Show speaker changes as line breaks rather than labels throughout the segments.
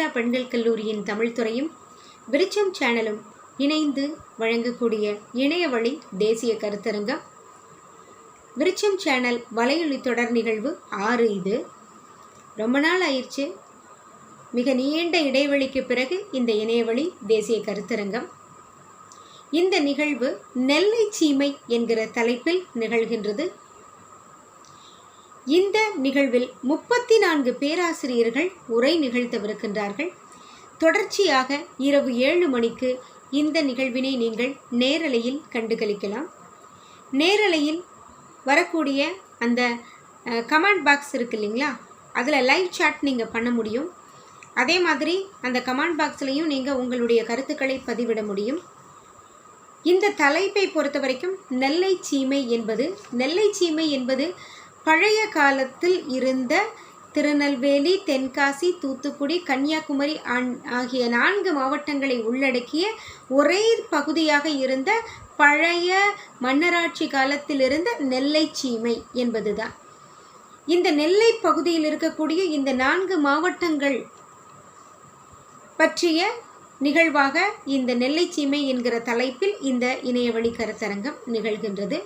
ஆந்திரா பெண்கள் கல்லூரியின் தமிழ்துறையும் விருச்சம் சேனலும் இணைந்து வழங்கக்கூடிய இணைய வழி தேசிய கருத்தரங்கம். விருச்சம் சேனல் வலையொலி தொடர் நிகழ்வு ஆறு இது. ரொம்ப நாள் ஆயிடுச்சு. மிக நீண்ட இடைவெளிக்கு பிறகு இந்த இணையவழி தேசிய கருத்தரங்கம். இந்த நிகழ்வு நெல்லை சீமை என்கிற தலைப்பில் நிகழ்கின்றது. இந்த நிகழ்வில் முப்பத்தி நான்கு பேராசிரியர்கள் உரை நிகழ்த்தவிருக்கின்றார்கள். தொடர்ச்சியாக இரவு ஏழு மணிக்கு இந்த நிகழ்வினை நீங்கள் நேரலையில் கண்டுகளிக்கலாம். நேரலையில் வரக்கூடிய அந்த கமெண்ட் பாக்ஸ் இருக்கு இல்லைங்களா? அதில் லைவ் சாட் நீங்கள் பண்ண முடியும். அதே மாதிரி அந்த கமெண்ட் பாக்ஸ்லையும் நீங்கள் உங்களுடைய கருத்துக்களை பதிவிட முடியும். இந்த தலைப்பை பொறுத்த வரைக்கும் நெல்லை சீமை என்பது நெல்லை சீமை என்பது பழைய காலத்தில் இருந்த திருநெல்வேலி தென்காசி தூத்துக்குடி கன்னியாகுமரி ஆகிய நான்கு மாவட்டங்களை உள்ளடக்கிய ஒரே பகுதியாக இருந்த பழைய மன்னராட்சி காலத்தில் இருந்த நெல்லை சீமை என்பதுதான். இந்த நெல்லை பகுதியில் இருக்கக்கூடிய இந்த நான்கு மாவட்டங்கள் பற்றிய நிகழ்வாக இந்த நெல்லை சீமை என்கிற தலைப்பில் இந்த இணையவழி கருத்தரங்கம் நிகழ்கின்றது.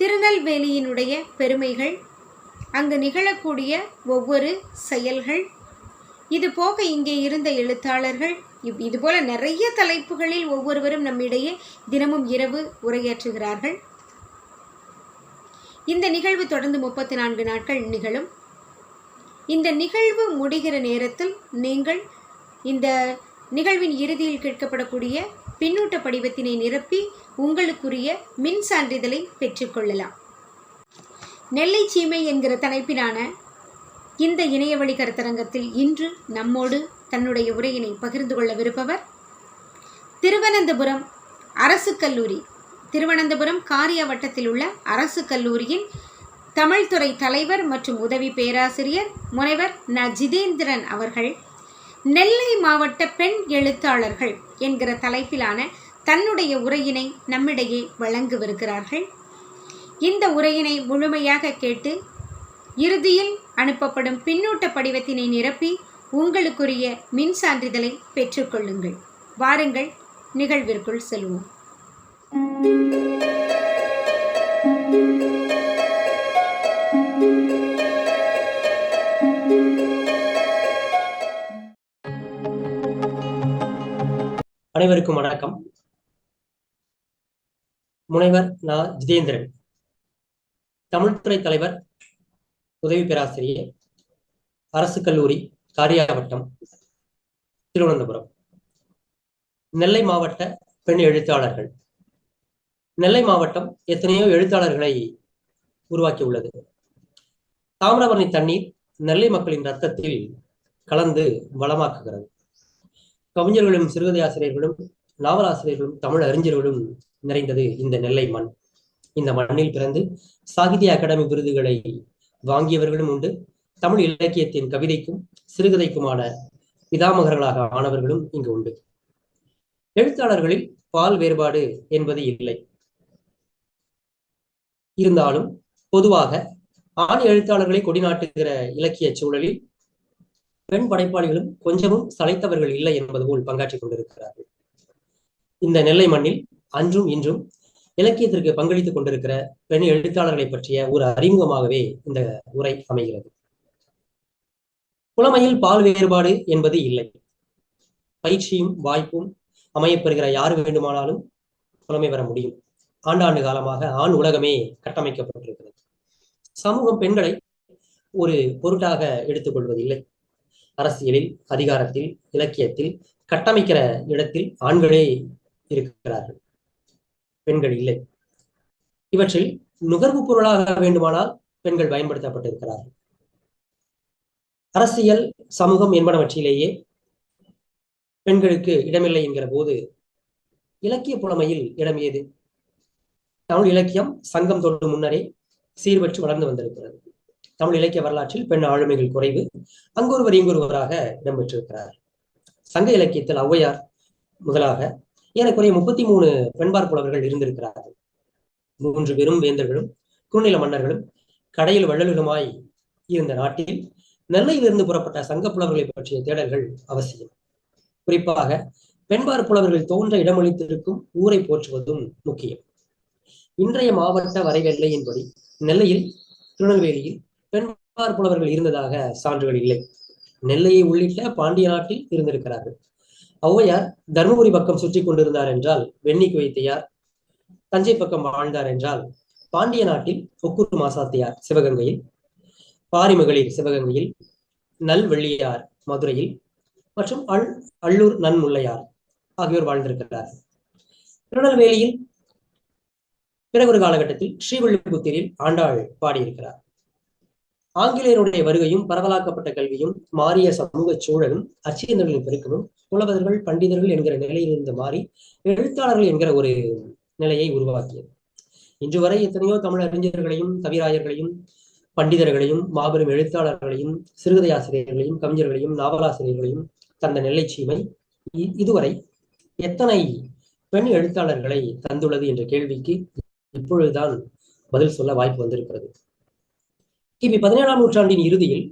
திருநெல்வேலியினுடைய பெருமைகள் அங்கு நிகழக்கூடிய ஒவ்வொரு செயல்கள் இது போக இங்கே இருந்த எழுத்தாளர்கள் இவ் இதுபோல் நிறைய தலைப்புகளில் ஒவ்வொருவரும் நம்மிடையே தினமும் இரவு உரையாற்றுகிறார்கள். இந்த நிகழ்வு தொடர்ந்து முப்பத்தி நான்கு நாட்கள் நிகழும். இந்த நிகழ்வு முடிகிற நேரத்தில் நீங்கள் இந்த நிகழ்வின் இறுதியில் கேட்கப்படக்கூடிய பின்னூட்ட படிவத்தினை நிரப்பி உங்களுக்குரிய மின் சான்றிதழை பெற்றுக்கொள்ளலாம் நெல்லை சீமை என்கிற தலைப்பிலான இந்த இணையவழி கருத்தரங்கத்தில் இன்று நம்மோடு தன்னுடைய உரையினை பகிர்ந்து கொள்ளவிருப்பவர் திருவனந்தபுரம் அரசு கல்லூரி திருவனந்தபுரம் காரிய வட்டத்தில் உள்ள அரசு கல்லூரியின் தமிழ்துறை தலைவர் மற்றும் உதவி பேராசிரியர் முனைவர் ந. ஜிதேந்திரன் அவர்கள் நெல்லை மாவட்ட பெண் எழுத்தாளர்கள் என்கிற தலைப்பிலான தன்னுடைய உரையினை நம்மிடையே வழங்கவிருக்கிறார்கள். இந்த உரையினை முழுமையாக கேட்டு இறுதியில் அனுப்பப்படும் பின்னூட்ட படிவத்தினை நிரப்பி உங்களுக்குரிய மின் சான்றிதழை பெற்றுக்கொள்ளுங்கள் வாருங்கள் நிகழ்விற்குள் செல்வோம்.
அனைவருக்கும் வணக்கம். முனைவர் நா. ஜிதேந்திரன். தமிழ்துறை தலைவர் உதவி பேராசிரியர் அரசு கல்லூரி காரியாவட்டம் திருவனந்தபுரம். நெல்லை மாவட்ட பெண் எழுத்தாளர்கள். நெல்லை மாவட்டம் எத்தனையோ எழுத்தாளர்களை உருவாக்கி உள்ளது தாமிரபரணி தண்ணீர் நெல்லை மக்களின் ரத்தத்தில் கலந்து வளமாக்குகிறது. கவிஞர்களும் சிறுகதை ஆசிரியர்களும் நாவலாசிரியர்களும் தமிழ் அறிஞர்களும் நிறைந்தது இந்த நெல்லை மண். இந்த மண்ணில் பிறந்து சாகித்ய அகாடமி விருதுகளை வாங்கியவர்களும் உண்டு. தமிழ் இலக்கியத்தின் கவிதைக்கும் சிறுகதைக்குமான பிதாமகர்களாக ஆனவர்களும் இங்கு உண்டு. எழுத்தாளர்களில் பால் வேறுபாடு என்பது இல்லை. இருந்தாலும் பொதுவாக ஆண் எழுத்தாளர்களை கொடிநாட்டுகிற இலக்கிய சூழலில் பெண் படைப்பாளிகளும் கொஞ்சமும் சளைத்தவர்கள் இல்லை என்பது போல் பங்காற்றிக் கொண்டிருக்கிறார்கள். இந்த நெல்லை மண்ணில் அன்றும் இன்றும் இலக்கியத்திற்கு பங்களித்துக் கொண்டிருக்கிற பெண் எழுத்தாளர்களை பற்றிய ஒரு அறிமுகமாகவே இந்த உரை அமைகிறது. புலமையில் பால் வேறுபாடு என்பது இல்லை. பயிற்சியும் வாய்ப்பும் அமையப்பெறுகிற யார் வேண்டுமானாலும் புலமை பெற முடியும். ஆண்டாண்டு காலமாக ஆண் உலகமே கட்டமைக்கப்பட்டிருக்கிறது. சமூகம் பெண்களை ஒரு பொருட்டாக எடுத்துக்கொள்வதில்லை அரசியலில் அதிகாரத்தில் இலக்கியத்தில் கட்டமைக்கிற இடத்தில் ஆண்களே இருக்கிறார்கள். பெண்கள் இல்லை. இவற்றில் நுகர்வு பொருளாக வேண்டுமானால் பெண்கள் பயன்படுத்தப்பட்டிருக்கிறார்கள். அரசியல் சமூகம் என்பனவற்றிலேயே பெண்களுக்கு இடமில்லை என்கிற போது இலக்கிய புலமையில் இடம் ஏது? தமிழ் இலக்கியம் சங்கம் தொட்டு முன்னரே சீர்பற்று வளர்ந்து வந்திருக்கிறது. தமிழ் இலக்கிய வரலாற்றில் பெண் ஆளுமைகள் குறைவு. அங்கொருவர் இங்கொருவராக இடம்பெற்றிருக்கிறார். சங்க இலக்கியத்தில் ஔவையார் முதலாக ஏறக்குறைய முப்பத்தி மூணு பெண்பார் புலவர்கள் இருந்திருக்கிறார்கள். மூன்று பெரும் வேந்தர்களும் குறுநில மன்னர்களும் கடையில் வள்ளலுமாய் இருந்த நாட்டில் நெல்லையிலிருந்து புறப்பட்ட சங்க புலவர்களை பற்றிய தேடல்கள் அவசியம். குறிப்பாக பெண்பார் புலவர்கள் தோன்ற இடமளித்திருக்கும் ஊரை போற்றுவதும் முக்கியம். இன்றைய மாவட்ட வரைவெல்லையின்படி நெல்லையில் திருநெல்வேலியில் பெண்பார் புலவர்கள் இருந்ததாக சான்றுகள் இல்லை. நெல்லையை உள்ளிட்ட பாண்டிய நாட்டில் இருந்திருக்கிறார்கள். ஔவையார் தருமபுரி பக்கம் சுற்றி கொண்டிருந்தார் என்றால் வெண்ணி குவைத்தையார் தஞ்சை பக்கம் வாழ்ந்தார் என்றால் பாண்டிய நாட்டில் ஒக்கூர் மாசாத்தியார் சிவகங்கையில் பாரிமகளிர் சிவகங்கையில் நல்வெள்ளியார் மதுரையில் மற்றும் அல் அள்ளூர் நன்முல்லையார் ஆகியோர் வாழ்ந்திருக்கிறார். திருநெல்வேலியில் பிறகு ஒரு காலகட்டத்தில் ஸ்ரீவில்லிபுத்தூரில் ஆண்டாள் பாடியிருக்கிறார். ஆங்கிலேயருடைய வருகையும் பரவலாக்கப்பட்ட கல்வியும் மாறிய சமூக சூழலும் அச்சியந்தர்களின் பெருக்கமும் புலவர்கள் பண்டிதர்கள் என்கிற நிலையிலிருந்து மாறி எழுத்தாளர்கள் என்கிற ஒரு நிலையை உருவாக்கியது. இன்று வரை எத்தனையோ தமிழ் அறிஞர்களையும் கவிராயர்களையும் பண்டிதர்களையும் மாபெரும் எழுத்தாளர்களையும் சிறுகதை ஆசிரியர்களையும் கவிஞர்களையும் நாவலாசிரியர்களையும் தந்த நெல்லை சீமை இதுவரை எத்தனை பெண் எழுத்தாளர்களை தந்துள்ளது என்ற கேள்விக்கு இப்பொழுதுதான் பதில் சொல்ல வாய்ப்பு வந்திருக்கிறது. கிபி பதினேழாம் நூற்றாண்டின் இறுதியில்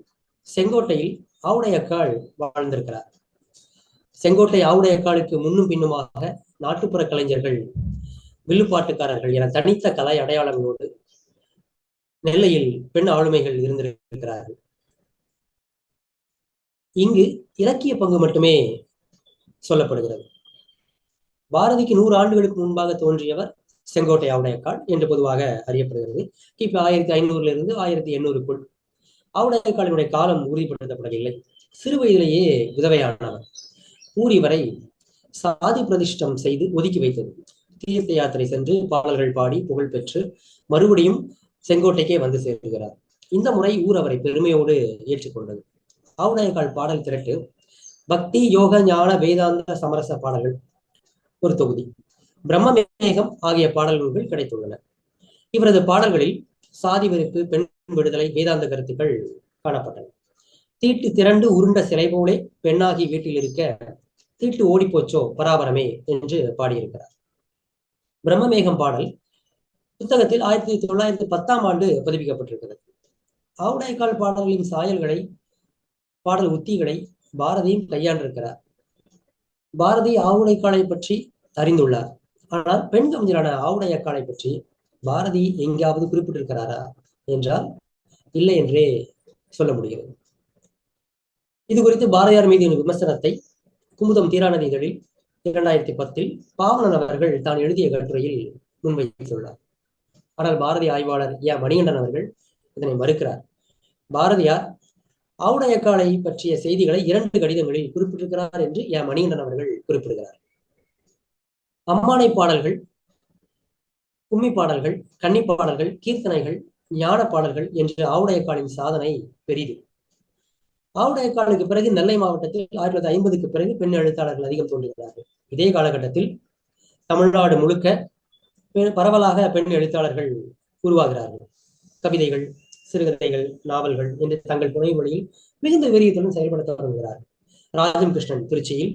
செங்கோட்டையில் ஆவுடையக்கால் வாழ்ந்திருக்கிறார். செங்கோட்டை ஆவுடையக்காலுக்கு முன்னும் பின்னுமாக நாட்டுப்புற கலைஞர்கள் வில்லுப்பாட்டுக்காரர்கள் என தனித்த கலை அடையாளங்களோடு நெல்லையில் பெண் ஆளுமைகள் இருந்திருக்கிறார்கள். இங்கு இலக்கிய பங்கு மட்டுமே சொல்லப்படுகிறது. பாரதிக்கு நூறு ஆண்டுகளுக்கு முன்பாக தோன்றியவர் செங்கோட்டை ஆவுடையக்காள் என்று பொதுவாக அறியப்படுகிறது. கிபி ஆயிரத்தி ஐநூறுல இருந்து ஆயிரத்தி எண்ணூறுக்குள் ஆவுடையக்காலினுடைய காலம் உறுதிப்படுத்தப்படவில்லை. சிறு வயதிலேயே விதவையானவர். ஊரி வரை சாதி பிரதிஷ்டம் செய்து ஒதுக்கி வைத்தது. தீர்த்த யாத்திரை சென்று பாடல்கள் பாடி புகழ் பெற்று மறுபடியும் செங்கோட்டைக்கே வந்து சேர்கிறார். இந்த முறை ஊர் அவரை பெருமையோடு ஏற்றுக்கொண்டது. ஆவுடையக்கால் பாடல் திரட்டு பக்தி யோக ஞான வேதாந்த சமரச பாடல்கள் ஒரு தொகுதி. பிரம்மமேகம் ஆகிய பாடல்கள் கிடைத்துள்ளன. இவரது பாடல்களில் சாதி வெறுப்பு பெண் விடுதலை வேதாந்த கருத்துக்கள் காணப்பட்டன. தீட்டு திரண்டு உருண்ட சிலை போலே பெண்ணாகி வீட்டில் இருக்க தீட்டு ஓடிப்போச்சோ பராபரமே என்று பாடியிருக்கிறார். பிரம்மமேகம் பாடல் புத்தகத்தில் ஆயிரத்தி தொள்ளாயிரத்தி பத்தாம் ஆண்டு பதிப்பிக்கப்பட்டிருக்கிறது. ஆவுடைக்கால் பாடல்களின் சாயல்களை பாடல் உத்திகளை பாரதியும் கையாண்டிருக்கிறார். பாரதி ஆவுடைக்காலை பற்றி அறிந்துள்ளார். ஆனால் பெண் கவிஞரான ஆவுடையக்காலை பற்றி பாரதி எங்கேயாவது குறிப்பிட்டிருக்கிறாரா என்றால் இல்லை என்றே சொல்ல முடிகிறது. இது குறித்து பாரதியார் மீது விமர்சனத்தை குமுதம் தீராநதி இதழில் இரண்டாயிரத்தி பத்தில் பாவனன் அவர்கள் தான் எழுதிய கட்டுரையில் முன்வைத்துள்ளார். ஆனால் பாரதி ஆய்வாளர் ஏ மணிகண்டன் அவர்கள் இதனை மறுக்கிறார். பாரதியார் ஆவுடையக்காலை பற்றிய செய்திகளை இரண்டு கடிதங்களில் குறிப்பிட்டிருக்கிறார் என்று ஏ மணிகண்டன் அவர்கள் குறிப்பிடுகிறார். அம்மானை பாடல்கள் கும்மி பாடல்கள் கன்னி பாடல்கள் கீர்த்தனைகள் ஞான பாடல்கள் என்று ஆவுடையக்காலின் சாதனை பெரிது. ஆவுடையக்காலுக்கு பிறகு நெல்லை மாவட்டத்தில் ஆயிரத்தி தொள்ளாயிரத்தி ஐம்பதுக்கு பிறகு பெண் எழுத்தாளர்கள் அதிகம் தோன்றுகிறார்கள் இதே காலகட்டத்தில் தமிழ்நாடு முழுக்க பரவலாக பெண் எழுத்தாளர்கள் உருவாகிறார்கள். கவிதைகள் சிறுகதைகள் நாவல்கள் என்று தங்கள் துணை மொழியில் மிகுந்த வெறியத்துடன் செயல்பட தொடங்குகிறார்கள். ராஜம் கிருஷ்ணன் திருச்சியில்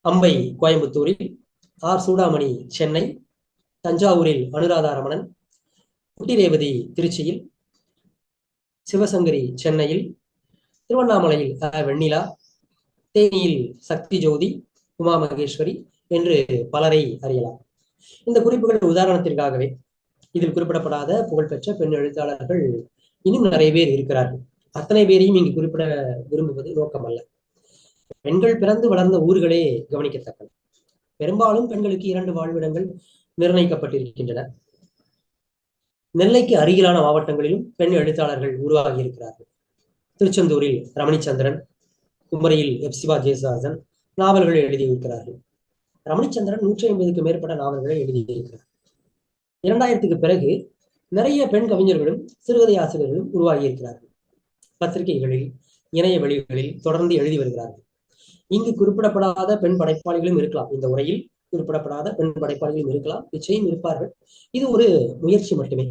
அம்பை கோயம்புத்தூரில் ஆர். சூடாமணி சென்னை தஞ்சாவூரில் அனுராதாரமணன் குட்டிரேவதி திருச்சியில் சிவசங்கரி சென்னையில் திருவண்ணாமலையில் வெண்ணிலா தேனியில் சக்தி ஜோதி உமா மகேஸ்வரி என்று பலரை அறியலாம். இந்த குறிப்புகள் உதாரணத்திற்காகவே இதில் குறிப்பிடப்படாத புகழ்பெற்ற பெண் எழுத்தாளர்கள் இன்னும் நிறைய பேர் இருக்கிறார்கள். அத்தனை பேரையும் இங்கு குறிப்பிட விரும்புவது நோக்கம் அல்ல பெண்கள் பிறந்து வளர்ந்த ஊர்களே கவனிக்கத்தக்கது. பெரும்பாலும் பெண்களுக்கு இரண்டு வாழ்விடங்கள் நிர்ணயிக்கப்பட்டிருக்கின்றன. நெல்லைக்கு அருகிலான மாவட்டங்களிலும் பெண் எழுத்தாளர்கள் உருவாகி இருக்கிறார்கள். திருச்செந்தூரில் ரமணிச்சந்திரன் குமரியில் எப்சிபா ஜெயசாசன் நாவல்களை எழுதியிருக்கிறார்கள். ரமணிச்சந்திரன் நூற்றி ஐம்பதுக்கு மேற்பட்ட நாவல்களை எழுதியிருக்கிறார். இரண்டாயிரத்துக்கு பிறகு நிறைய பெண் கவிஞர்களும் சிறுகதை ஆசிரியர்களும் உருவாகி இருக்கிறார்கள். பத்திரிகைகளில் இணைய வெளிகளில் தொடர்ந்து எழுதி வருகிறார்கள். இங்கு குறிப்பிடப்படாத பெண் படைப்பாளிகளும் இருக்கலாம். இந்த உரையில் குறிப்பிடப்படாத பெண் படைப்பாளிகளும் இருக்கலாம். நிச்சயம் இருப்பார்கள். இது ஒரு முயற்சி மட்டுமே.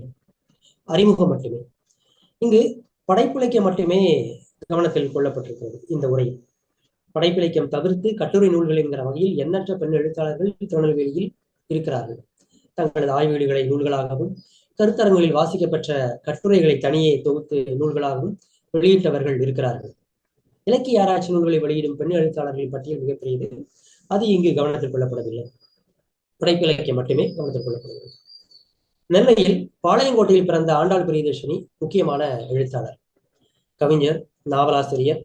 அறிமுகம் மட்டுமே. இங்கு படைப்பிழைக்க மட்டுமே கவனத்தில் கொள்ளப்பட்டிருக்கிறது இந்த உரையில் படைப்பிலக்கியம் தவிர்த்து கட்டுரை நூல்கள் என்கிற வகையில் எண்ணற்ற பெண் எழுத்தாளர்கள் திருநெல்வேலியில் இருக்கிறார்கள். தங்களது ஆய்வுகளை நூல்களாகவும் கருத்தரங்களில் வாசிக்கப்பெற்ற கட்டுரைகளை தனியே தொகுத்து நூல்களாகவும் வெளியிட்டவர்கள் இருக்கிறார்கள். இலக்கிய ஆராய்ச்சி நூல்களை வெளியிடும் பெண் எழுத்தாளர்களின் பட்டியல் மிகப்பெரியது. அது இங்கு கவனத்தில் கொள்ளப்படவில்லை. படைப்பிலக்கியம் மட்டுமே கவனத்தில் கொள்ளப்படுகிறது. நெல்லையில் பாளையங்கோட்டையில் பிறந்த ஆண்டாள் பிரியதர்ஷினி முக்கியமான எழுத்தாளர். கவிஞர் நாவலாசிரியர்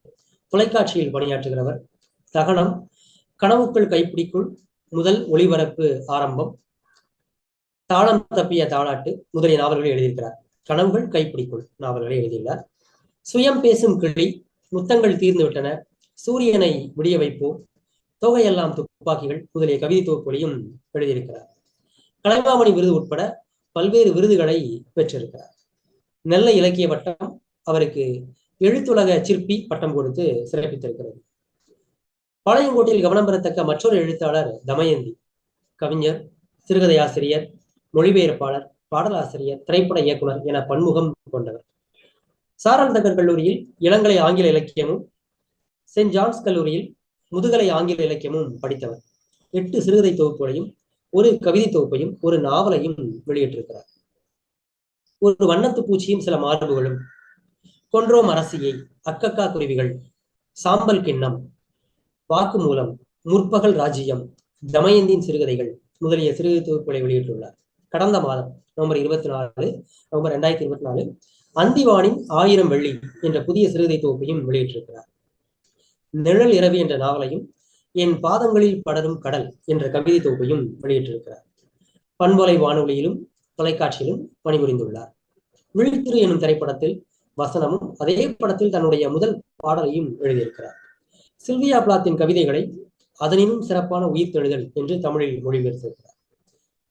தொலைக்காட்சியில் பணியாற்றுகிறவர். தகனம் கனவுக்குள் கைப்பிடிக்குள் முதல் ஒளிபரப்பு ஆரம்பம். தாளம் தப்பிய தாளாட்டு முதலிய நாவல்களை எழுதியிருக்கிறார். கனவுகள் கைப்பிடிக்குள் நாவல்களை எழுதியுள்ளார். சுயம் பேசும் கிளி முத்தங்கள் தீர்ந்து விட்டன. சூரியனை முடிய வைப்போம். தொகையெல்லாம் துப்பாக்கிகள் முதலிய கவிதை தொகுப்புகளையும் எழுதியிருக்கிறார். கலைமாமணி விருது உட்பட பல்வேறு விருதுகளை பெற்றிருக்கிறார். நெல்லை இலக்கிய வட்டம் அவருக்கு எழுத்துலக சிற்பி பட்டம் கொடுத்து சிறப்பித்திருக்கிறது. பாளையங்கோட்டையில் கவனம் பெறத்தக்க மற்றொரு எழுத்தாளர் தமயந்தி. கவிஞர் சிறுகதை ஆசிரியர் மொழிபெயர்ப்பாளர் பாடலாசிரியர் திரைப்பட இயக்குனர் என பன்முகம் கொண்டவர். சாரந்தகர் கல்லூரியில் இளங்கலை ஆங்கில இலக்கியமும் சென்ட் ஜான்ஸ் கல்லூரியில் முதுகலை ஆங்கில இலக்கியமும் படித்தவர். எட்டு சிறுகதை தொகுப்புகளையும் ஒரு கவிதை தொகுப்பையும் ஒரு நாவலையும் வெளியிட்டிருக்கிறார். ஒரு வண்ணத்து பூச்சியும் சில மார்புகளும் கொன்றோம் அரசியை அக்கக்கா குருவிகள் சாம்பல் கிண்ணம் வாக்குமூலம் முற்பகல் ராஜ்யம் தமயந்தியின் சிறுகதைகள் முதலிய சிறுகதை தொகுப்புகளை வெளியிட்டுள்ளார். கடந்த மாதம் நவம்பர் இருபத்தி நாலு நவம்பர் ரெண்டாயிரத்தி இருபத்தி நாலு அந்திவானின் ஆயிரம் வெள்ளி என்ற புதிய சிறுகதை தொகுப்பையும் வெளியிட்டிருக்கிறார். நிழல் இரவு என்ற நாவலையும் என் பாதங்களில் படரும் கடல் என்ற கவிதை தொகுப்பையும் வெளியிட்டிருக்கிறார். பண்பொலை வானொலியிலும் தொலைக்காட்சியிலும் பணிபுரிந்துள்ளார். விழித்திரு எனும் திரைப்படத்தில் வசனமும் அதே படத்தில் தன்னுடைய முதல் பாடலையும் எழுதியிருக்கிறார். சில்வியா பிளாத்தின் கவிதைகளை அதனினும் சிறப்பான உயிர்த்தெழுதல் என்று தமிழில் மொழிபெயர்த்திருக்கிறார்.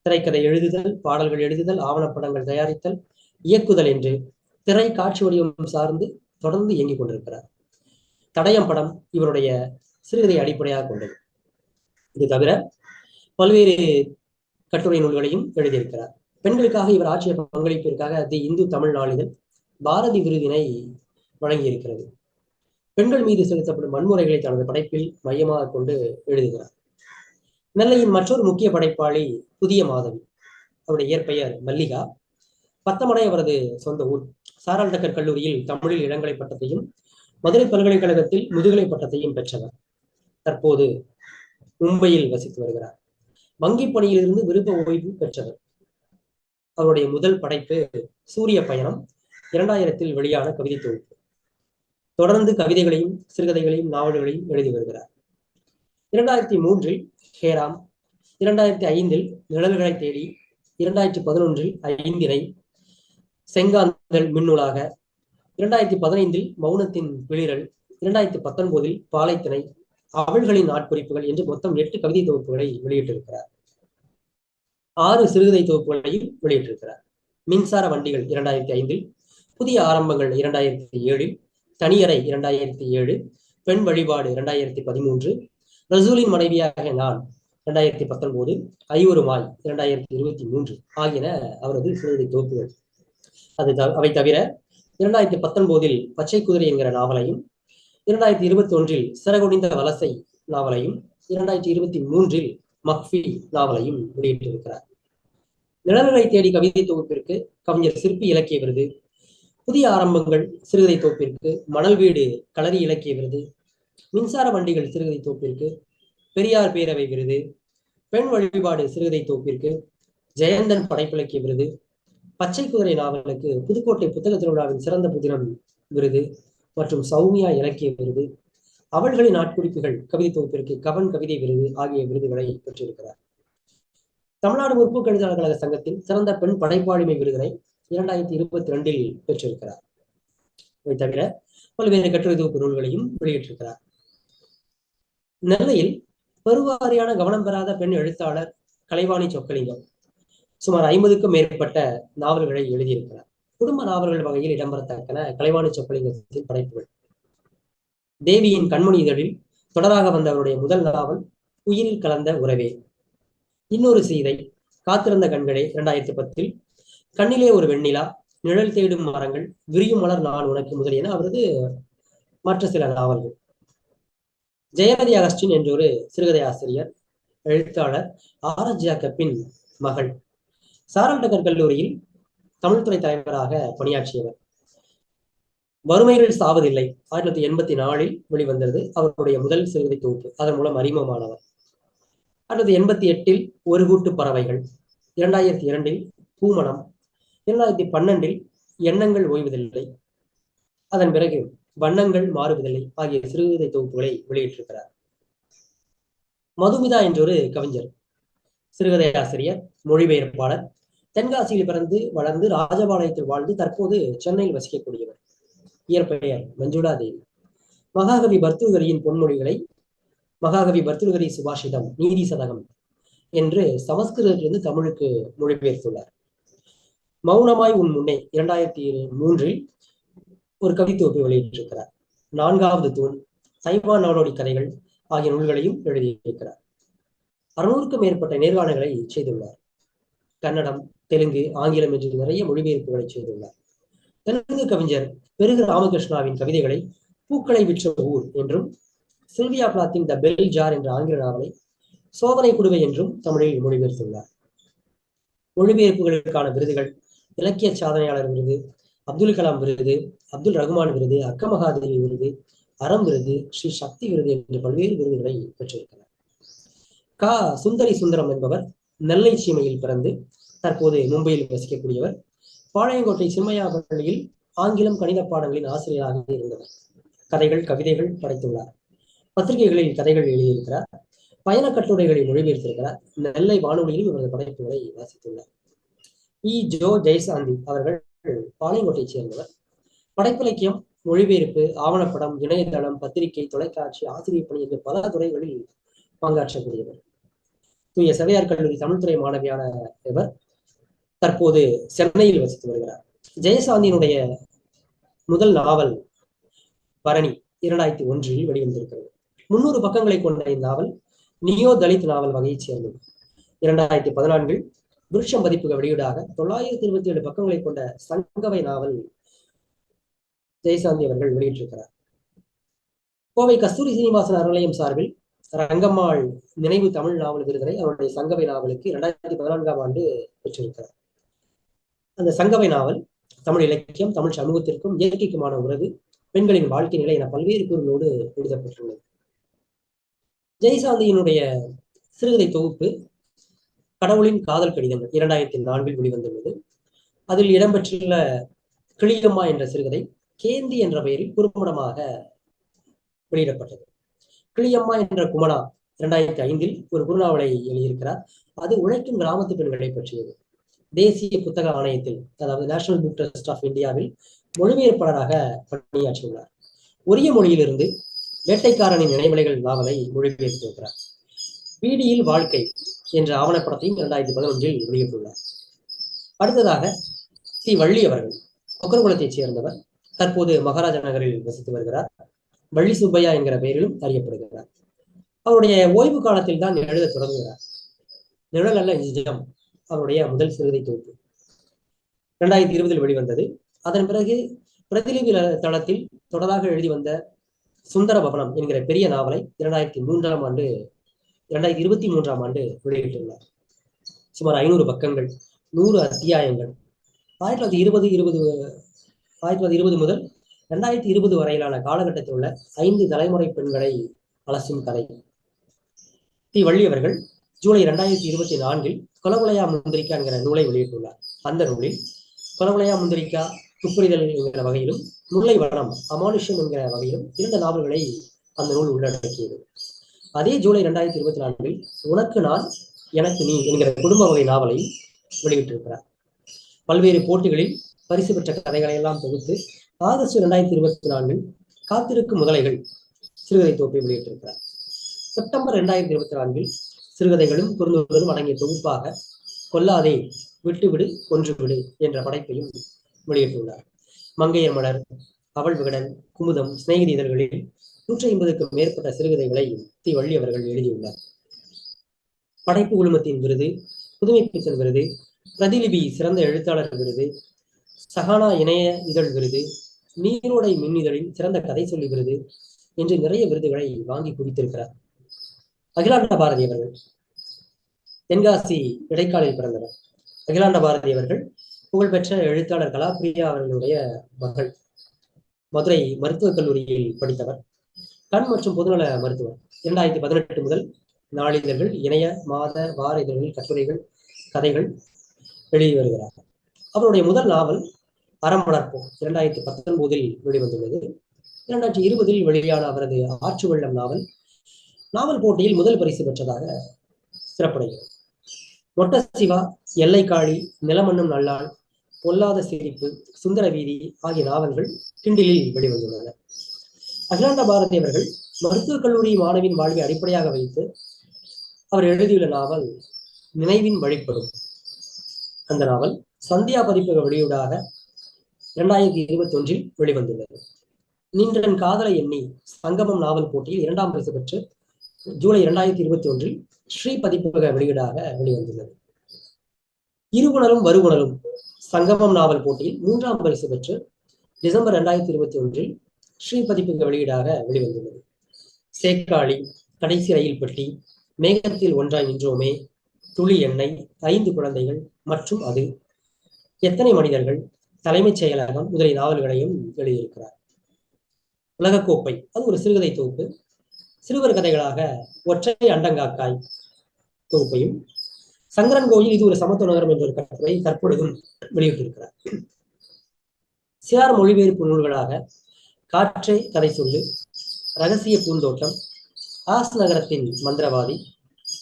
திரைக்கதை எழுதுதல் பாடல்கள் எழுதுதல் ஆவணப்படங்கள் தயாரித்தல் இயக்குதல் என்று திரை காட்சி வடிவம் சார்ந்து தொடர்ந்து இயங்கிக் கொண்டிருக்கிறார். தடயம் படம் இவருடைய சிறுகதை அடிப்படையாக கொண்டது. இது தவிர பல்வேறு கட்டுரை நூல்களையும் எழுதியிருக்கிறார். பெண்களுக்காக இவர் ஆற்றிய பங்களிப்பிற்காக தி இந்து தமிழ் நாளிதழ் பாரதி விருதினை வழங்கியிருக்கிறது. பெண்கள் மீது செலுத்தப்படும் வன்முறைகளை தனது படைப்பில் மையமாக கொண்டு எழுதுகிறார். நெல்லையின் மற்றொரு முக்கிய படைப்பாளி புதிய மாதவி. அவருடைய இயற்பெயர் மல்லிகா. பத்தமடை அவரது சொந்த ஊர் சாராள்தக்கர் கல்லூரியில் தமிழில் இளங்கலை பட்டத்தையும் மதுரை பல்கலைக்கழகத்தில் முதுகலை பட்டத்தையும் பெற்றவர். தற்போது மும்பையில் வசித்து வருகிறார். வங்கி பணியிலிருந்து விருப்ப ஓய்வு பெற்றவர். அவருடைய முதல் படைப்பு சூரிய பயணம் இரண்டாயிரத்தில் வெளியான கவிதை தொகுப்பு. தொடர்ந்து கவிதைகளையும் சிறுகதைகளையும் நாவல்களையும் எழுதி வருகிறார். இரண்டாயிரத்தி மூன்றில் ஹேராம் இரண்டாயிரத்தி ஐந்தில் நிழல்களை தேடி இரண்டாயிரத்தி பதினொன்றில் ஐந்தினை செங்காந்தல் மின்னூலாக இரண்டாயிரத்தி பதினைந்தில் மௌனத்தின் பிளிரல் இரண்டாயிரத்தி பத்தொன்பதில் பாலைத்திணை அவள்களின் ஆட்குறிப்புகள் என்று மொத்தம் எட்டு கவிதை தொகுப்புகளை வெளியிட்டிருக்கிறார். ஆறு சிறுகதை தொகுப்புகளையும் வெளியிட்டிருக்கிறார். மின்சார வண்டிகள் இரண்டாயிரத்தி ஐந்தில் புதிய ஆரம்பங்கள் இரண்டாயிரத்தி ஏழில் தனியறை இரண்டாயிரத்தி ஏழு பெண் வழிபாடு இரண்டாயிரத்தி பதிமூன்று ரசூலின் மனைவியாக நான் இரண்டாயிரத்தி பத்தொன்பது ஐவருமாய் இரண்டாயிரத்தி இருபத்தி மூன்று ஆகியன அவரது சிறுகதை தொகுப்புகள். அது அவை தவிர இரண்டாயிரத்தி பத்தொன்பதில் பச்சை குதிரை என்கிற நாவலையும் இரண்டாயிரத்தி இருபத்தி ஒன்றில் சிறகுடிந்த வலசை நாவலையும் இரண்டாயிரத்தி இருபத்தி மூன்றில் மக்ஃபி நாவலையும் வெளியிட்டிருக்கிறார். நிழல்களை தேடி கவிதை தொகுப்பிற்கு கவிஞர் சிற்பி இலக்கிய விருது புதிய ஆரம்பங்கள் சிறுகதை தொகுப்பிற்கு மணல் வீடு களரி இலக்கிய விருது மின்சார வண்டிகள் சிறுகதை தொகுப்பிற்கு பெரியார் பேரவை விருது பெண் வழிபாடு சிறுகதை தொகுப்பிற்கு ஜெயந்தன் படைப்பிலக்கிய விருது பச்சை குதிரை நாவலுக்கு புதுக்கோட்டை புத்தக திருவிழாவின் சிறந்த புதினம் விருது மற்றும் சௌமியா இலக்கிய விருது அவள்களின் நாட்குறிப்புகள் கவிதை தொகுப்பிற்கு கவன் கவிதை விருது ஆகிய விருதுகளை பெற்றிருக்கிறார். தமிழ்நாடு முற்போக்கு எழுத்தாளர் கழக சங்கத்தின் சிறந்த பெண் படைப்பாளிமை விருதினை இரண்டாயிரத்தி இருபத்தி ரெண்டில் பெற்றிருக்கிறார். இவை தவிர பல்வேறு கட்டுரை தொகுப்பு நூல்களையும் வெளியிட்டிருக்கிறார். நெல்லையில் பெருவாரியான கவனம் பெறாத பெண் எழுத்தாளர் கலைவாணி சொக்கலிங்கம் சுமார் ஐம்பதுக்கும் மேற்பட்ட நாவல்களை எழுதியிருக்கிறார். குடும்ப நாவல்கள் வகையில் இடம்பெறத்தக்கன கலைவாணி சொப்பலிங்கத்தின் படைப்புகள். தேவியின் கண்மணி இதழில் தொடராக வந்த அவருடைய முதல் நாவல் உயிரில் கலந்த உறவே இன்னொரு சீதை காத்திருந்த கண்களே இரண்டாயிரத்தி பத்தில் கண்ணிலே ஒரு வெண்ணிலா நிழல் தேடும் மரங்கள் விரியும் மலர் நான் உனக்கு முதலியன அவரது மற்ற சில நாவல்கள். ஜெயரதி அகஸ்டின் என்ற ஒரு சிறுகதை ஆசிரியர் எழுத்தாளர் ஆர். ஜாக்கப்பின் மகள் சாரல்டகர் கல்லூரியில் தமிழ்துறை தலைவராக பணியாற்றியவர். வறுமைகள் சாவதில்லை. ஆயிரத்தி தொள்ளாயிரத்தி எண்பத்தி நாலில் வெளிவந்தது அவருடைய முதல் சிறுகதை தொகுப்பு. அதன் மூலம் அறிமுகமானவர். ஆயிரத்தி தொள்ளாயிரத்தி எண்பத்தி எட்டில் ஒரு கூட்டு பறவைகள். இரண்டாயிரத்தி இரண்டில் பூமணம். இரண்டாயிரத்தி பன்னெண்டில் எண்ணங்கள் ஓய்வதில்லை. அதன் பிறகு வண்ணங்கள் மாறுவதில்லை ஆகிய சிறுகதை தொகுப்புகளை வெளியிட்டிருக்கிறார். மதுமிதா என்றொரு கவிஞர். சிறுகதை ஆசிரியர் மொழிபெயர்ப்பாளர் தென்காசியில் பிறந்து வளர்ந்து ராஜபாளையத்தில் வாழ்ந்து தற்போது சென்னையில் வசிக்கக்கூடியவர். இயற்பெயர் மஞ்சுளா தேவி மகாகவி பர்துகரியின் பொன்மொழிகளை மகாகவி பர்துகரி சுபாஷிதம் நீதி சதகம் என்று சமஸ்கிருதத்திலிருந்து தமிழுக்கு மொழிபெயர்த்துள்ளார். மௌனமாய் உன் முன்னே இரண்டாயிரத்தி மூன்றில் ஒரு கவித்தொகுப்பை வெளியிட்டிருக்கிறார். நான்காவது தூண் சைவா நாடோடி கதைகள் ஆகிய நூல்களையும் எழுதியிருக்கிறார். அறுநூறுக்கும் மேற்பட்ட நேர்காணல்களை செய்துள்ளார். கன்னடம் தெலுங்கு ஆங்கிலம் என்று நிறைய மொழிபெயர்ப்புகளை செய்துள்ளார். தெலுங்கு கவிஞர் பெருகு ராமகிருஷ்ணாவின் கவிதைகளை பூக்களை விற்ற ஊர் என்றும் சில்வியா பிளாத்தின் த பெல் ஜார் என்ற ஆங்கில நாவலை சோதனை குடுவை என்றும் தமிழில் மொழிபெயர்த்துள்ளார். மொழிபெயர்ப்புகளுக்கான விருதுகள் இலக்கிய சாதனையாளர் விருது அப்துல் கலாம் விருது அப்துல் ரகுமான் விருது அக்கமகாதேவி விருது அறம் விருது ஸ்ரீ சக்தி விருது என்று பல்வேறு விருதுகளை பெற்றிருக்கிறார் கா. சுந்தரி சுந்தரம் என்பவர் நெல்லை சீமையில் பிறந்து தற்போது மும்பையில் வசிக்கக்கூடியவர். பாளையங்கோட்டை சிம்மையா பள்ளியில் ஆங்கிலம் கணித பாடங்களின் ஆசிரியராக இருந்தவர். கதைகள் கவிதைகள் படைத்துள்ளார். பத்திரிகைகளில் கதைகள் எழுதியிருக்கிறார். பயண கட்டுரைகளை மொழிபெயர்த்திருக்கிறார். நெல்லை வானொலியில் இவரது படைப்புகளை வாசித்துள்ளார். இ ஜோ. ஜெயசாந்தி அவர்கள் பாளையங்கோட்டை சேர்ந்தவர். படைப்பிலக்கியம் மொழிபெயர்ப்பு ஆவணப்படம் இணையதளம் பத்திரிகை தொலைக்காட்சி ஆசிரியர் பணி என்று பல துறைகளில் பங்காற்றக்கூடியவர். தூய செவையார் கல்லூரி தமிழ்துறை மாணவியான இவர் தற்போது சென்னையில் வசித்து வருகிறார். ஜெயசாந்தியினுடைய முதல் நாவல் பரணி இரண்டாயிரத்தி ஒன்றில் வெளிவந்திருக்கிறது. முன்னூறு பக்கங்களை கொண்ட இந்நாவல் நியோ தலித் நாவல் வகையைச் சேர்ந்தது. இரண்டாயிரத்தி பதினான்கில் விருட்சம் பதிப்புகள் வெளியீடாக தொள்ளாயிரத்தி இருபத்தி ஏழு பக்கங்களை கொண்ட சங்கவை நாவல் ஜெயசாந்தி அவர்கள் வெளியிட்டிருக்கிறார். கோவை கஸ்தூரி சீனிவாசன் அறநிலையம் சார்பில் ரங்கம்மாள் நினைவு தமிழ் நாவல் விருதினை அவருடைய சங்கவை நாவலுக்கு இரண்டாயிரத்தி பதினான்காம் ஆண்டு பெற்றிருக்கிறார். அந்த சங்கவை நாவல் தமிழ் இலக்கியம் தமிழ் சமூகத்திற்கும் இயற்கைக்குமான உறவு பெண்களின் வாழ்க்கை நிலை என பல்வேறு கூறுகளோடு எழுதப்பட்டுள்ளது. ஜெயசாந்தியினுடைய சிறுகதை தொகுப்பு கடவுளின் காதல் கடிதங்கள் இரண்டாயிரத்தி நான்கில் வெளிவந்துள்ளது. அதில் இடம்பெற்றுள்ள கிளியம்மா என்ற சிறுகதை கேந்தி என்ற பெயரில் குறும்படமாக வெளியிடப்பட்டது. கிளியம்மா என்ற குமணா இரண்டாயிரத்தி ஐந்தில் ஒரு குருநாவலை எழுதியிருக்கிறார். அது உழைக்கும் கிராமத்து பெண்களை பற்றியது. தேசிய புத்தக ஆணையத்தில் அதாவது நேஷனல் புக் ட்ரஸ்ட் ஆஃப் இந்தியாவில் மொழிபெயர்ப்பாளராக பணியாற்றியுள்ளார். உரிய மொழியிலிருந்து வேட்டைக்காரனின் நினைவலைகள் நாவலை மொழிபெயர்த்திருக்கிறார் வீடியில் வாழ்க்கை என்ற ஆவணப்படத்தையும் இரண்டாயிரத்தி பதினொன்றில் வெளியிட்டுள்ளார். அடுத்ததாக தி வள்ளி அவர்கள் கொக்கரகுளத்தைச் சேர்ந்தவர் தற்போது மகாராஜ நகரில் வசித்து வருகிறார். வள்ளி சுப்பையா என்கிற பெயரிலும் அறியப்படுகிறார். அவருடைய ஓய்வு காலத்தில் தான் எழுத தொடங்குகிறார். நிழல் அல்ல நிஜம் அவருடைய முதல் சிறுதை தொகுப்பு இரண்டாயிரத்தி இருபதில் வெளிவந்தது. அதன் பிறகு பிரதிநிதி தளத்தில் தொடராக எழுதி வந்த சுந்தர பவனம் என்கிற பெரிய நாவலை இரண்டாயிரத்தி மூன்றாம் ஆண்டு இரண்டாயிரத்தி இருபத்தி மூன்றாம் ஆண்டு வெளியிட்டுள்ளார். சுமார் ஐநூறு பக்கங்கள் நூறு அத்தியாயங்கள். ஆயிரத்தி தொள்ளாயிரத்தி இருபது இருபது ஆயிரத்தி தொள்ளாயிரத்தி இருபது முதல் இரண்டாயிரத்தி இருபது வரையிலான காலகட்டத்தில் உள்ள ஐந்து தலைமுறை பெண்களை அலசும் கதை. தி வள்ளி அவர்கள் ஜூலை இரண்டாயிரத்தி இருபத்தி நான்கில் கொலகுலையா முந்திரிக்கா என்கிற நூலை வெளியிட்டுள்ளார். அந்த நூலில் கொலகுலையா முந்திரிக்கா துப்புரிதல் என்கிற வகையிலும் முல்லை வனம் அமானுஷம் என்கிற வகையிலும் இரண்டு நாவல்களை அந்த நூல் உள்ளடக்கியது. அதே ஜூலை இரண்டாயிரத்தி இருபத்தி நான்கில் உனக்கு நான் எனக்கு நீ என்கிற குடும்ப வகை நாவலை வெளியிட்டிருக்கிறார். பல்வேறு போட்டிகளில் பரிசு பெற்ற கதைகளை எல்லாம் தொகுத்து ஆகஸ்ட் இரண்டாயிரத்தி இருபத்தி நான்கில் காத்திருக்கும் முதலைகள் சிறுகதை தொகுப்பை வெளியிட்டிருக்கிறார். செப்டம்பர் இரண்டாயிரத்தி இருபத்தி நான்கில் சிறுகதைகளும் குறுந்தொடரும் அடங்கிய தொகுப்பாக கொல்லாதே விட்டுவிடு கொன்றுவிடு என்ற படைப்பையும் வெளியிட்டுள்ளார். மங்கையர் மலர் அவள் விகடன் குமுதம் சிநேகிதி இதழ்களில் நூற்றி ஐம்பதுக்கும் மேற்பட்ட சிறுகதைகளை தி. வள்ளி அவர்கள் எழுதியுள்ளார். படைப்பு குழுமத்தின் விருது புதுமை பித்தன் விருது பிரதிலிபி சிறந்த எழுத்தாளர் விருது சகானா இணைய இதழ் விருது நீரோடை மின்னிதழின் சிறந்த கதை சொல்லி விருது என்று நிறைய விருதுகளை வாங்கி குவித்திருக்கிறார். அகிலாண்ட பாரதி அவர்கள் தென்காசி இடைக்காலில் பிறந்தவர். அகிலாண்ட பாரதி அவர்கள் புகழ்பெற்ற எழுத்தாளர் கலாபிரியா அவர்களுடைய மகள். மதுரை மருத்துவக் கல்லூரியில் படித்தவர். கண் மற்றும் பொதுநல மருத்துவர். இரண்டாயிரத்தி பதினெட்டு முதல் நாளிதழ்கள் இணைய மாத வார இதழ்கள் கட்டுரைகள் கதைகள் எழுதி வருகிறார் அவருடைய முதல் நாவல் அறமலர்ப்போம் இரண்டாயிரத்தி பத்தொன்பதில் வெளிவந்துள்ளது. இரண்டாயிரத்தி இருபதில் வெளியான அவரது ஆற்று வெள்ளம் நாவல் நாவல் போட்டியில் முதல் பரிசு பெற்றதாக சிறப்படைகிறது. மொட்ட சிவா எல்லைக்காளி நிலமண்ணும் நல்லாள் பொல்லாத சிரிப்பு சுந்தர வீதி ஆகிய நாவல்கள் கிண்டிலில் வெளிவந்துள்ளன. அகிலாண்ட பாரதி அவர்கள் மருத்துவக் கல்லூரி மாணவின் வாழ்வை அடிப்படையாக வைத்து அவர் எழுதியுள்ள நாவல் நினைவின் வழிப்படும். அந்த நாவல் சந்தியா பதிப்பக வெளியீடாக இரண்டாயிரத்தி இருபத்தி ஒன்றில் வெளிவந்துள்ளது. நின்றன் காதலை எண்ணி சங்கமம் நாவல் போட்டியில் இரண்டாம் பரிசு பெற்று ஜூலை இரண்டாயிரத்தி இருபத்தி ஒன்றில் ஸ்ரீ பதிப்பக வெளியீடாக வெளிவந்துள்ளது. இருகுணரும் வருகுணரும் சங்கமம் நாவல் போட்டியில் மூன்றாம் பரிசு பெற்று டிசம்பர் இரண்டாயிரத்தி இருபத்தி ஒன்றில் ஸ்ரீ பதிப்பக வெளியீடாக வெளிவந்துள்ளது. சேக்காளி கடைசி ரயில் பெட்டி மேகத்தில் ஒன்றாய் நின்றோமே துளி எண்ணெய் ஐந்து குழந்தைகள் மற்றும் அது. எத்தனை மனிதர்கள்? தலைமைச் செயலகம் முதலிய நாவல்களையும் எழுதியிருக்கிறார் உலகக்கோப்பை அது ஒரு சிறுகதை தொகுப்பு. சிறுவர் கதைகளாக ஒற்றை அண்டங்காக்காய் தொகுப்பையும் சங்கரன் கோயில் இது ஒரு சமத்துவ நகரம் என்ற ஒரு கட்டுரை தற்பொழுதும் வெளியிட்டிருக்கிறார். சிறார் மொழிபெயர்ப்பு நூல்களாக காற்றை கதை சொல்லு ரகசிய பூந்தோட்டம் ஆஸ் நகரத்தின் மந்திரவாதி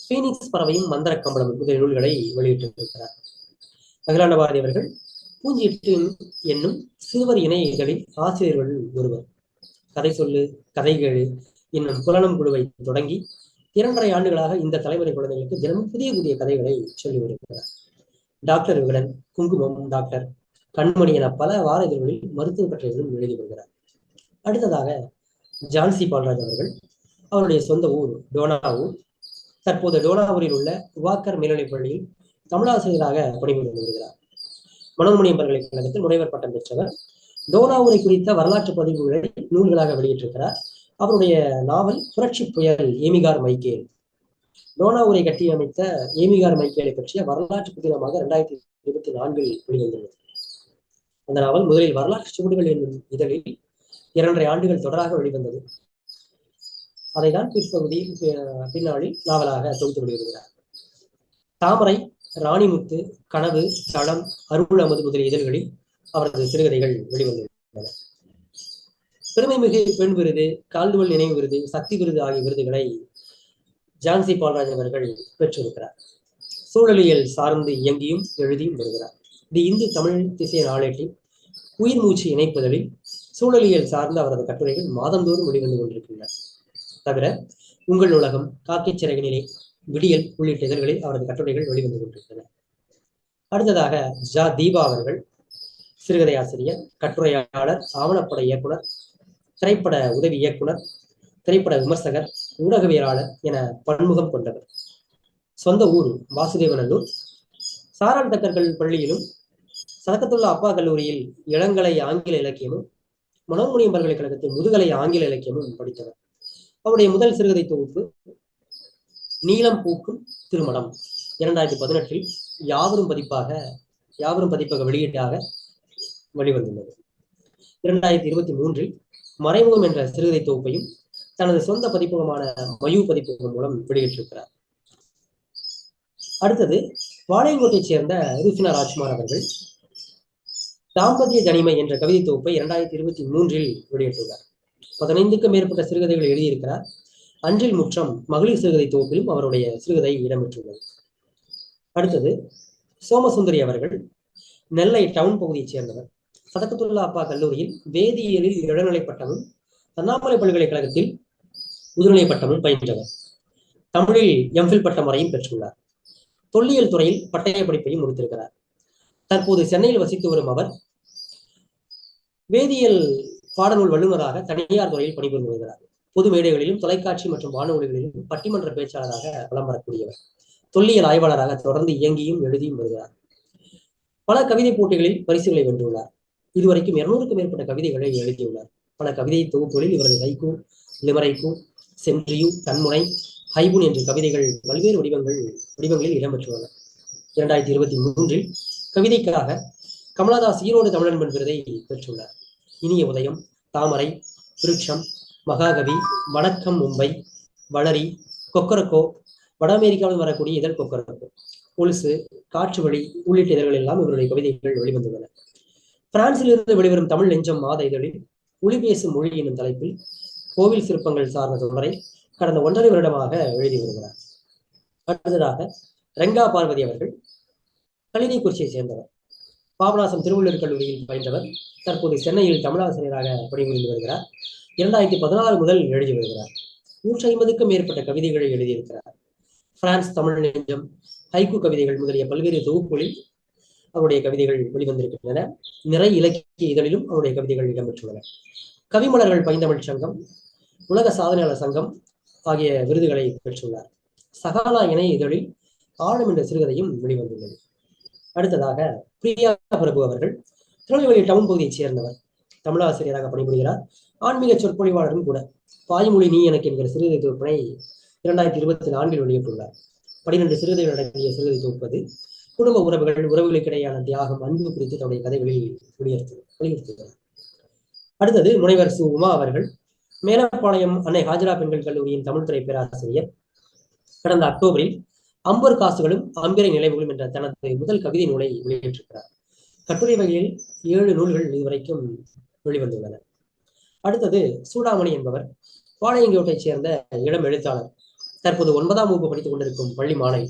பீனிக்ஸ் பறவையும் மந்திர கம்பளம் முதலிய நூல்களை வெளியிட்டிருக்கிறார். அகிலாண்ட பாரதி அவர்கள் பூஞ்சிட்டு என்னும் சிறுவர் இணையங்களில் ஆசிரியர்கள் ஒருவர். கதை சொல்லு கதைகள் என்னும் புலனம் குழுவை தொடங்கி இரண்டரை ஆண்டுகளாக இந்த தலைமுறை குழந்தைகளுக்கு தினமும் புதிய புதிய கதைகளை சொல்லி வருகிறார். டாக்டர் விகடன் குங்குமம் டாக்டர் கண்மணி என பல வார இதழ்களில் மருத்துவ கட்டுரைகளும் எழுதி வருகிறார். அடுத்ததாக ஜான்சி பால்ராஜ் அவர்கள் அவருடைய சொந்த ஊர் டோனாவூர். தற்போது டோனாவூரில் உள்ள வாக்கர் மேல்நிலைப் பள்ளியில் தமிழாசிரியராக பணிபுரிந்து வருகிறார். மனோன்மணியம் பல்கலைக்கழகத்தில் முனைவர் பட்டம் பெற்றவர். டோனாவூரை குறித்த வரலாற்று பதிவுகளை நூல்களாக வெளியிட்டிருக்கிறார். அவருடைய நாவல் புரட்சி புயல் ஏமிகார் மைக்கேல். டோனாவூரை கட்டியமைத்த ஏமிகார் மைக்கேலை பற்றிய வரலாற்று புதினமாக இரண்டாயிரத்தி இருபத்தி நான்கில் வெளிவந்துள்ளது. அந்த நாவல் முதலில் வரலாற்று சுவடுகள் என்னும் இதழில் இரண்டரை ஆண்டுகள் தொடராக வெளிவந்தது. அதைதான் பிற்பகுதியில் பி- பின்னாளில் நாவலாக தொகுத்து வெளியிடுகிறார். தாமரை ராணிமுத்து கனவு தளம் அருள் அமது முதலிய இதழ்களில் அவரது சிறுகதைகள் வெளிவந்துள்ளன. பெருமைமிகு பெண் விருது கால்டுவல் நினைவு விருது சக்தி விருது ஆகிய விருதுகளை ஜான்சி பால்ராஜ் அவர்கள் பெற்றிருக்கிறார். சூழலியல் சார்ந்து இயங்கியும் எழுதியும் வருகிறார். தி இந்து தமிழ் திசை நாளேட்டில் உயிர் மூச்சு இணைப்புதலில் சூழலியல் சார்ந்த அவரது கட்டுரைகள் மாதந்தோறும் வெளிவந்து கொண்டிருக்கின்றன. தவிர உங்கள் உலகம் காக்கைச் நிலை விடியல் உள்ளிட்ட இதழ்களில் அவரது கட்டுரைகள் வெளிவந்து கொண்டிருக்கின்றன அடுத்ததாக ஜா தீபா அவர்கள் சிறுகதை ஆசிரியர் கட்டுரையாளர் ஆவணப்பட இயக்குனர் திரைப்பட உதவி இயக்குனர் திரைப்பட விமர்சகர் ஊடகவியலாளர் என பன்முகம் கொண்டவர். சொந்த ஊர் வாசுதேவநல்லூர். சாரான் தக்கர்கள் பள்ளியிலும் சதக்கத்துள்ள அப்பா கல்லூரியில் இளங்கலை ஆங்கில இலக்கியமும் மனோன்மணியம் பல்கலைக்கழகத்தில் முதுகலை ஆங்கில இலக்கியமும் படித்தவர். அவருடைய முதல் சிறுகதை தொகுப்பு நீலம் பூக்கும் திருமணம். இரண்டாயிரத்தி பதினெட்டில் யாவரும் பதிப்பாக யாவரும் பதிப்பக வெளியீட்டாக வெளிவந்துள்ளது. இரண்டாயிரத்தி இருபத்தி மூன்றில் மறைமுகம் என்ற சிறுகதை தொகுப்பையும் தனது சொந்த பதிப்பகமான மயூ பதிப்பகம் மூலம் வெளியிட்டிருக்கிறார். அடுத்தது வாளையங்கோட்டைச் சேர்ந்த ரூஃபினா ராஜ்குமார் அவர்கள் தாம்பத்திய தனிமை என்ற கவிதை தொகுப்பை இரண்டாயிரத்தி இருபத்தி மூன்றில் வெளியிட்டுள்ளார். பதினைந்துக்கும் மேற்பட்ட சிறுகதைகளை எழுதியிருக்கிறார். அன்றில் முற்றம் மகளிர் சிறுகதை தொகுப்பிலும் அவருடைய சிறுகதை இடம்பெற்றுள்ளது. அடுத்தது சோமசுந்தரி அவர்கள் நெல்லை டவுன் பகுதியைச் சேர்ந்தவர். சதகத்துல்லா அப்பா கல்லூரியில் வேதியியலில் இளநிலை பட்டமும் அண்ணாமலை பல்கலைக்கழகத்தில் முதுநிலை பட்டமும் பயின்றவர். தமிழில் எம்ஃபில் பட்டம் வரையும் பெற்றுள்ளார். தொல்லியல் துறையில் பட்டய படிப்பையும் முடித்திருக்கிறார். தற்போது சென்னையில் வசித்து வரும் அவர் வேதியியல் பாடநூல் வல்லுநராக தனியார் துறையில் பணிபுரிந்து வருகிறார். பொது மேடைகளிலும் தொலைக்காட்சி மற்றும் வானொலிகளிலும் பட்டிமன்ற பேச்சாளராக வலம் வரக்கூடியவர். தொல்லியல் ஆய்வாளராக தொடர்ந்து இயங்கியும் எழுதியும் வருகிறார். பல கவிதை போட்டிகளில் பரிசுகளை வென்றுள்ளார். இதுவரைக்கும் இருநூறுக்கும் மேற்பட்ட கவிதைகளை எழுதியுள்ளார். பல கவிதை தொகுப்புகளில் இவரது ஹைக்கூ லிமரைக்கூ சென்ட்ரியூ தன்முனை ஹைபுன் என்ற கவிதைகள் பல்வேறு வடிவங்கள் வடிவங்களில் இடம்பெற்றுள்ளன. இரண்டாயிரத்தி இருபத்தி மூன்றில் கவிதைக்காக கமலதாஸ் ஈரோடு தமிழன்பன் விருதை பெற்றுள்ளார். இனிய உதயம் தாமரை விருட்சம் மகாகவி வணக்கம் மும்பை வளரி கொக்கரக்கோ வட அமெரிக்காவில் வரக்கூடிய இதழ் கொக்கரக்கோ. கொலுசு காற்று வழி உள்ளிட்ட இதழ்கள் எல்லாம் இவருடைய கவிதைகள் வெளிவந்துள்ளன. பிரான்சிலிருந்து வெளிவரும் தமிழ் நெஞ்சம் மாத இதழில் ஒளி பேசும் மொழி என்னும் தலைப்பில் கோவில் சிற்பங்கள் சார்ந்த தொடரை கடந்த ஒன்றரை வருடமாக எழுதி வருகிறார். அடுத்ததாக ரெங்கா பார்வதி அவர்கள் கலிதைக்குறிச்சியை சேர்ந்தவர். பாபநாசம் திருவள்ளுவர் கல்லூரியில் பயின்றவர். தற்போது சென்னையில் தமிழாசிரியராக பணிபுரிந்து வருகிறார். இரண்டாயிரத்தி பதினாறு முதல் எழுதி வருகிறார். நூற்றி ஐம்பதுக்கும் மேற்பட்ட கவிதைகளை எழுதியிருக்கிறார். பிரான்ஸ் தமிழ் நெஞ்சம் ஹைக்கு கவிதைகள் முதலிய பல்வேறு தொகுப்புகளில் அவருடைய கவிதைகள் வெளிவந்திருக்கின்றன. நிறை இலக்கிய இதழிலும் அவருடைய கவிதைகள் இடம்பெற்றுள்ளன. கவிமலர்கள் பைந்தமிழ் சங்கம் உலக சாதனையாளர் சங்கம் ஆகிய விருதுகளை பெற்றுள்ளார். சகாலா இணை இதழில் ஆழம் என்ற சிறுகதையும் வெளிவந்துள்ளது. அடுத்ததாக பிரியா பிரபு அவர்கள் திருநெல்வேலி டவுன் பகுதியைச் சேர்ந்தவர். தமிழாசிரியராக பணிபுரிகிறார். ஆன்மீக சொற்பொழிவாளரும் கூட. பாய்மொழி நீ எனக்கு என்கிற சிறுகதை தொகுப்பினை இரண்டாயிரத்தி இருபத்தி நான்கில் வெளியிட்டுள்ளார். பனிரெண்டு சிறுகதைகள் அடங்கிய சிறுகதை தொகுப்பது குடும்ப உறவுகள் உறவுகளுக்கிடையான தியாகம் அன்பு குறித்து தன்னுடைய கதைகளில் வெளியிட்டு வெளியிடுத்துகிறார் அடுத்தது முனைவர் சு. உமா அவர்கள் மேலப்பாளையம் அன்னை ஹாஜரா பெண்கள் கல்லூரியின் தமிழ்துறை பேராசிரியர். கடந்த அக்டோபரில் அம்பர் காசுகளும் அம்பிரை நினைவுகளும் என்ற தனது முதல் கவிதை நூலை வெளியிட்டிருக்கிறார். கட்டுரை வகையில் ஏழு நூல்கள் இதுவரைக்கும் வெளிவந்துள்ளன. அடுத்தது சூடாமணி என்பவர் பாளையங்கோட்டைச் சேர்ந்த இளம் எழுத்தாளர். தற்போது ஒன்பதாம் வகுப்பு படித்துக் கொண்டிருக்கும் பள்ளி மாணவி.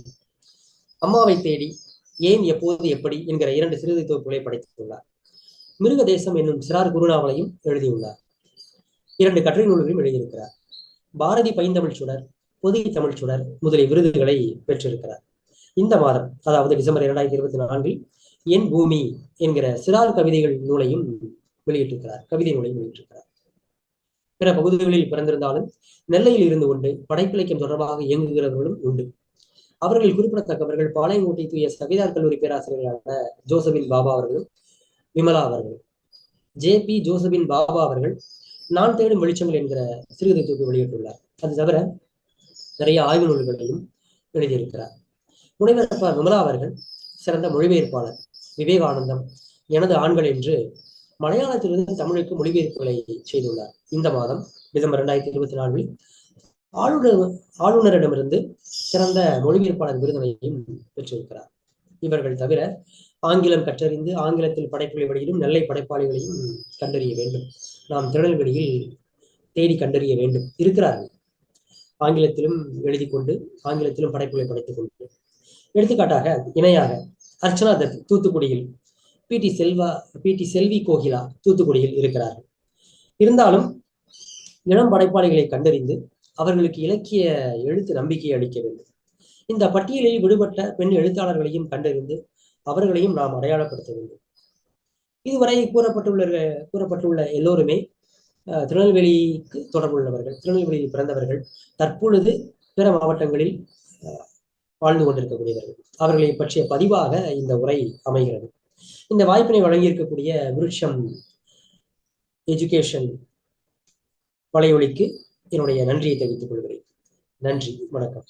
அம்மாவை தேடி ஏன் எப்போது எப்படி என்கிற இரண்டு சிறுதை தொகுப்புகளை படைத்துள்ளார். மிருக தேசம் என்னும் சிறார் குருநாவலையும் எழுதியுள்ளார். இரண்டு கட்டுரை நூல்களையும் எழுதியிருக்கிறார். பாரதி பைந்தமிழ் சுடர் புதிய தமிழ் சுடர் முதலிய விருதுகளை பெற்றிருக்கிறார். இந்த மாதம் அதாவது டிசம்பர் இரண்டாயிரத்தி இருபத்தி நான்கில் என் பூமி என்கிற சிறார் கவிதைகள் நூலையும் வெளியிட்டிருக்கிறார் கவிதை நூலை வெளியிட்டிருக்கிறார். பிற பகுதிகளில் பிறந்திருந்தாலும் நெல்லையில் இருந்து கொண்டு படைப்பிலக்கியம் தொடர்பாக இயங்குகிறவர்களும் உண்டு. அவர்கள் குறிப்பிடத்தக்கவர்கள் பாளையங்கோட்டை தூய சவிதார் கல்லூரி பேராசிரியர்களான ஜோசபின் பாபா அவர்களும் விமலா அவர்களும். ஜே பி ஜோசபின் பாபா அவர்கள் நான் தேடும் வெளிச்சங்கள் என்கிற சிறுகதை தொகுப்பு வெளியிட்டுள்ளார். அது தவிர நிறைய ஆய்வு நூல்களையும் எழுதியிருக்கிறார். முனைவர் விமலா அவர்கள் சிறந்த மொழிபெயர்ப்பாளர் விவேகானந்தம் எனது ஆண்கள் என்று மலையாளத்திலிருந்து தமிழுக்கு மொழிபெயர்ப்புகளை செய்துள்ளார். இந்த மாதம் டிசம்பர் இரண்டாயிரத்தி இருபத்தி நான்கில் ஆளுநர் ஆளுநரிடமிருந்து சிறந்த மொழிபெயர்ப்பாளர் விருதனையும் பெற்றிருக்கிறார். இவர்கள் தவிர ஆங்கிலம் கற்றறிந்து ஆங்கிலத்தில் படைப்புகளை வெளியிடும் நெல்லை படைப்பாளிகளையும் கண்டறிய வேண்டும். நாம் திருநெல்வேலியில் தேடி கண்டறிய வேண்டும். இருக்கிறார்கள். ஆங்கிலத்திலும் எழுதி கொண்டு ஆங்கிலத்திலும் படைப்புகளை படைத்துக் கொண்டு. எடுத்துக்காட்டாக இணையாக அர்ச்சனா தத் தூத்துக்குடியில் P T Selva P T Selvi Kokila தூத்துக்குடியில் இருக்கிறார்கள். இருந்தாலும் இளம் படைப்பாளிகளை கண்டறிந்து அவர்களுக்கு இலக்கிய எழுத்து நம்பிக்கை அளிக்க வேண்டும். இந்த பட்டியலில் விடுபட்ட பெண் எழுத்தாளர்களையும் கண்டறிந்து அவர்களையும் நாம் அடையாளப்படுத்த வேண்டும். இதுவரை கூறப்பட்டுள்ள கூறப்பட்டுள்ள எல்லோருமே அஹ், திருநெல்வேலிக்கு தொடர்புள்ளவர்கள் திருநெல்வேலியில் பிறந்தவர்கள் தற்பொழுது பிற மாவட்டங்களில் அஹ், வாழ்ந்து கொண்டிருக்கக்கூடியவர்கள். அவர்களை பற்றிய பதிவாக இந்த உரை அமைகிறது. இந்த வாய்ப்பினை வழங்கியிருக்கக்கூடிய விருட்சம் எஜுகேஷன் வலையொலிக்கு என்னுடைய நன்றியை தெரிவித்துக் கொள்கிறேன். நன்றி வணக்கம்.